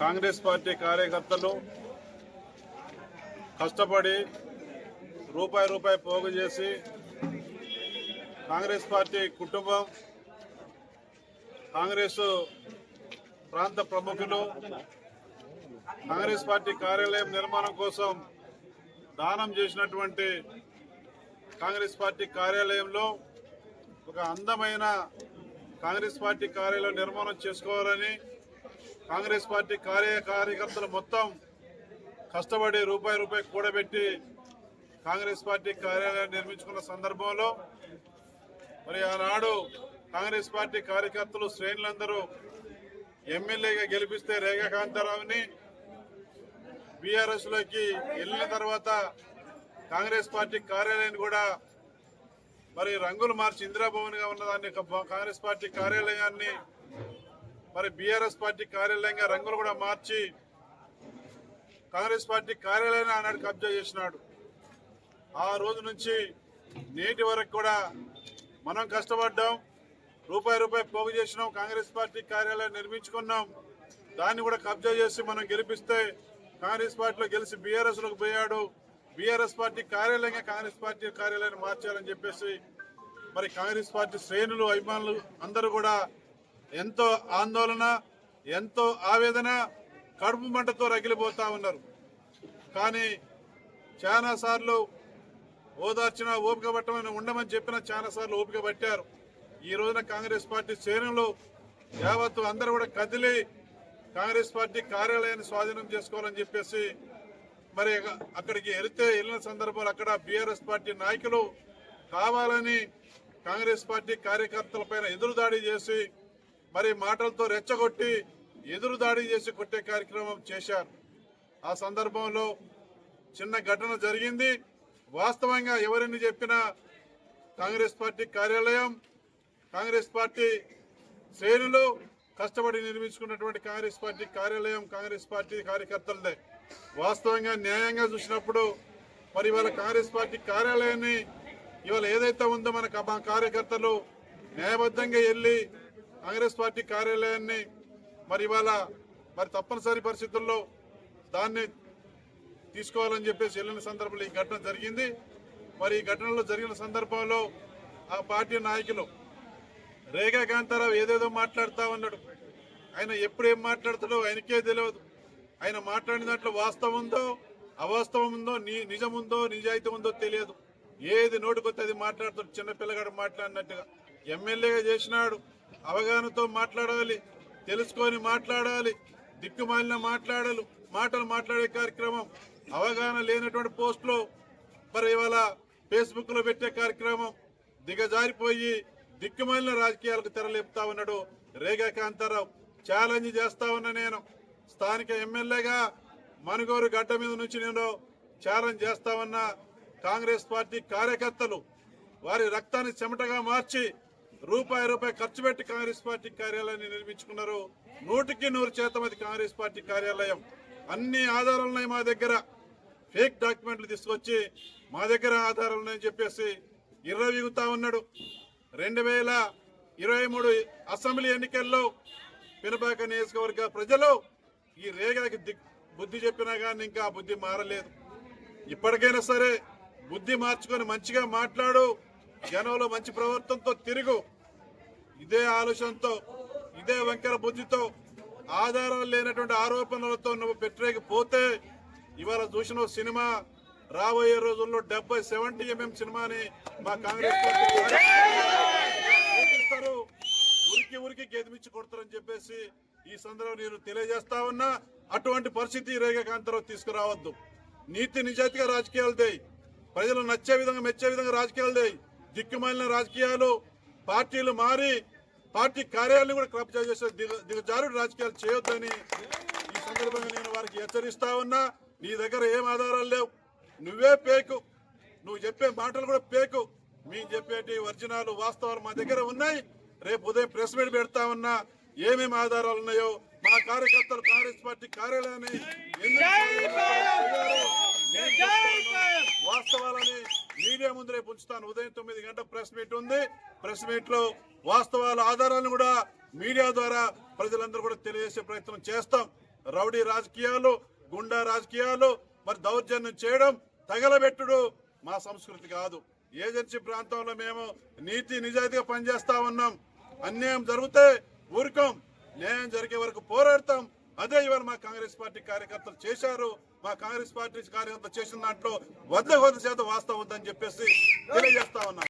Congress party కార్యకర్తలు కష్టపడి రూపాయి రూపాయి పోగు చేసి కాంగ్రెస్ పార్టీ కుటుంబం కాంగ్రెస్ ప్రాంత ప్రముఖులు కాంగ్రెస్ పార్టీ కార్యాలయం నిర్మాణం కోసం దానం చేసినటువంటి కాంగ్రెస్ పార్టీ కార్యాలయంలో ఒక అందమైన కాంగ్రెస్ పార్టీ కార్యాలయం నిర్మాణం చేసుకోవాలని కాంగ్రెస్ పార్టీ కార్య కార్యకర్తలు మొత్తం కష్టపడి రూపాయి రూపాయి కూడబెట్టి కాంగ్రెస్ పార్టీ కార్యాలయం నిర్మించుకున్న సందర్భంలో మరి ఆనాడు కాంగ్రెస్ పార్టీ కార్యకర్తలు శ్రేణులందరూ ఎమ్మెల్యేగా గెలిపిస్తే రేఖా కాంతారావుని బీఆర్ఎస్లోకి వెళ్ళిన తర్వాత కాంగ్రెస్ పార్టీ కార్యాలయాన్ని కూడా మరి రంగులు మార్చి ఇందిరాభవన్గా ఉన్నదాన్ని ఒక కాంగ్రెస్ పార్టీ కార్యాలయాన్ని మరి బీఆర్ఎస్ పార్టీ కార్యాలయంగా రంగులు కూడా మార్చి కాంగ్రెస్ పార్టీ కార్యాలయాన్ని ఆనాడు కబ్జా చేసినాడు. ఆ రోజు నుంచి నేటి వరకు కూడా మనం కష్టపడ్డాం రూపాయి రూపాయి పోగు చేసినాం కాంగ్రెస్ పార్టీ కార్యాలయం నిర్మించుకున్నాం. దాన్ని కూడా కబ్జా చేసి మనం గెలిపిస్తే కాంగ్రెస్ పార్టీలో గెలిచి బీఆర్ఎస్లోకి పోయాడు. బీఆర్ఎస్ పార్టీ కార్యాలయంగా కాంగ్రెస్ పార్టీ కార్యాలయాన్ని మార్చాలని చెప్పేసి మరి కాంగ్రెస్ పార్టీ శ్రేణులు అభిమానులు అందరూ కూడా ఎంతో ఆందోళన ఎంతో ఆవేదన కడుపు మంటతో రగిలిపోతా ఉన్నారు. కానీ చాలా సార్లు ఓదార్చిన ఓపిక పట్టమని ఉండమని చెప్పిన చాలా సార్లు ఓపిక పట్టారు. ఈ రోజున కాంగ్రెస్ పార్టీ శ్రేణులు యావత్తు అందరూ కూడా కదిలి కాంగ్రెస్ పార్టీ కార్యాలయాన్ని స్వాధీనం చేసుకోవాలని చెప్పేసి మరి అక్కడికి వెళితే వెళ్ళిన సందర్భంలో అక్కడ బీఆర్ఎస్ పార్టీ నాయకులు కావాలని కాంగ్రెస్ పార్టీ కార్యకర్తల పైన ఎదురుదాడి చేసి మరి మాటలతో రెచ్చగొట్టి ఎదురుదాడి చేసి కొట్టే కార్యక్రమం చేశారు. ఆ సందర్భంలో చిన్న ఘటన జరిగింది. వాస్తవంగా ఎవరిని చెప్పినా కాంగ్రెస్ పార్టీ కార్యాలయం కాంగ్రెస్ పార్టీ శ్రేణులు కష్టపడి నిర్మించుకున్నటువంటి కాంగ్రెస్ పార్టీ కార్యాలయం కాంగ్రెస్ పార్టీ కార్యకర్తలదే. వాస్తవంగా న్యాయంగా చూసినప్పుడు మరి ఇవాళ కాంగ్రెస్ పార్టీ కార్యాలయాన్ని ఇవాళ ఏదైతే ఉందో మన మా కార్యకర్తలు న్యాయబద్ధంగా వెళ్ళి కాంగ్రెస్ పార్టీ కార్యాలయాన్ని మరి ఇవాళ మరి తప్పనిసరి పరిస్థితుల్లో దాన్ని తీసుకోవాలని చెప్పేసి వెళ్ళిన సందర్భంలో ఈ ఘటన జరిగింది. మరి ఈ ఘటనలో జరిగిన సందర్భంలో ఆ పార్టీ నాయకులు రేఖా కాంతారావు ఏదేదో మాట్లాడుతా ఉన్నాడు. ఆయన ఎప్పుడు ఏం మాట్లాడతాడో ఆయనకే తెలియదు. ఆయన మాట్లాడిన దాంట్లో వాస్తవం ఉందో అవాస్తవం ఉందో నిజం ఉందో నిజాయితీ ఉందో తెలియదు. ఏది నోటికొస్తే అది మాట్లాడుతాడు. చిన్నపిల్లగాడు మాట్లాడినట్టుగా. ఎమ్మెల్యేగా చేసినాడు. అవగాహనతో మాట్లాడాలి తెలుసుకొని మాట్లాడాలి దిక్కుమాలిన మాట్లాడలు మాటలు మాట్లాడే కార్యక్రమం అవగాహన లేనటువంటి పోస్టులు మరి ఇవాళ ఫేస్బుక్లో పెట్టే కార్యక్రమం దిగజారిపోయి దిక్కుమాలిన రాజకీయాలకు తెరలేపుతా ఉన్నాడు రేగా కాంతారావు. ఛాలెంజ్ చేస్తా ఉన్నా నేను. స్థానిక ఎమ్మెల్యేగా మనుగోరు గడ్డ మీద నుంచి నేను ఛాలెంజ్ చేస్తా ఉన్నా. కాంగ్రెస్ పార్టీ కార్యకర్తలు వారి రక్తాన్ని చెమటగా మార్చి రూపాయి రూపాయి ఖర్చు పెట్టి కాంగ్రెస్ పార్టీ కార్యాలయాన్ని నిర్మించుకున్నారు. నూటికి నూరు శాతం అది కాంగ్రెస్ పార్టీ కార్యాలయం. అన్ని ఆధారాలున్నాయి మా దగ్గర. ఫేక్ డాక్యుమెంట్లు తీసుకొచ్చి మా దగ్గర ఆధారాలు ఉన్నాయని చెప్పేసి ఇర్రవీగుతా ఉన్నాడు. రెండు వేల ఇరవై మూడు అసెంబ్లీ ఎన్నికల్లో పినపాక నియోజకవర్గ ప్రజలు ఈ రేగాకి బుద్ధి చెప్పినా కానీ ఇంకా బుద్ధి మారలేదు. ఇప్పటికైనా సరే బుద్ధి మార్చుకొని మంచిగా మాట్లాడు. జనంలో మంచి ప్రవర్తనతో తిరుగు. ఇదే ఆలోచనతో ఇదే వంకర బుద్ధితో ఆధారాలు లేనటువంటి ఆరోపణలతో నువ్వు పెట్టలేకపోతే ఇవాళ చూసిన సినిమా రాబోయే రోజుల్లో డెబ్బై సెవెంటీ ఎంఎం సినిమాని మా కాంగ్రెస్ పార్టీ ఉరికి ఉరికి గెదిమించి కొడతారని చెప్పేసి ఈ సందర్భంలో నేను తెలియజేస్తా ఉన్నా అటువంటి పరిస్థితి రేఖకాంతరావు తీసుకురావద్దు. నీతి నిజాయితీగా రాజకీయాలు దేయి. ప్రజలు నచ్చే విధంగా మెచ్చే విధంగా రాజకీయాలు దేయి. దిక్కుమాలిన రాజకీయాలు పార్టీలు మారి పార్టీ కార్యాలయం కూడా కబ్జా చేసే దిగ- దిగజారుడు రాజకీయాలు చేయొద్దని ఈ సందర్భంగా నేను వారికి హెచ్చరిస్తా ఉన్నా. నీ దగ్గర ఏం ఆధారాలు లేవు. నువ్వే పేకు. నువ్వు చెప్పే మాటలు కూడా పేకు. మేము చెప్పేటి వర్జనాలు వాస్తవాలు మా దగ్గర ఉన్నాయి. రేపు ఉదయం ప్రెస్ మీట్ పెడతా ఉన్నా. ఏమేమి ఆధారాలు ఉన్నాయో మా కార్యకర్తలు కాంగ్రెస్ పార్టీ కార్యాలయాన్ని. వాస్తవాలని మీడియా ముందు రేపు ఉంచుతాను. ఉదయం తొమ్మిది గంట ప్రెస్ మీట్ ఉంది. ప్రెస్ మీట్లో వాస్తవాల ఆధారాలను కూడా మీడియా ద్వారా ప్రజలందరూ కూడా తెలియజేసే ప్రయత్నం చేస్తాం. రౌడీ రాజకీయాలు గుండా రాజకీయాలు మరి దౌర్జన్యం చేయడం తగలబెట్టుడు మా సంస్కృతి కాదు. ఏజెన్సీ ప్రాంతంలో మేము నీతి నిజాయితీగా పనిచేస్తా ఉన్నాం. అన్యాయం జరిగితే ఊరుకోం. న్యాయం జరిగే వరకు పోరాడతాం. అదే ఇవాళ మా కాంగ్రెస్ పార్టీ కార్యకర్తలు చేశారు. మా కాంగ్రెస్ పార్టీ కార్యకర్తలు చేసిన దాంట్లో వద్ద వద్ద శాతం వాస్తవం ఉందని చెప్పేసి తెలియజేస్తా ఉన్నారు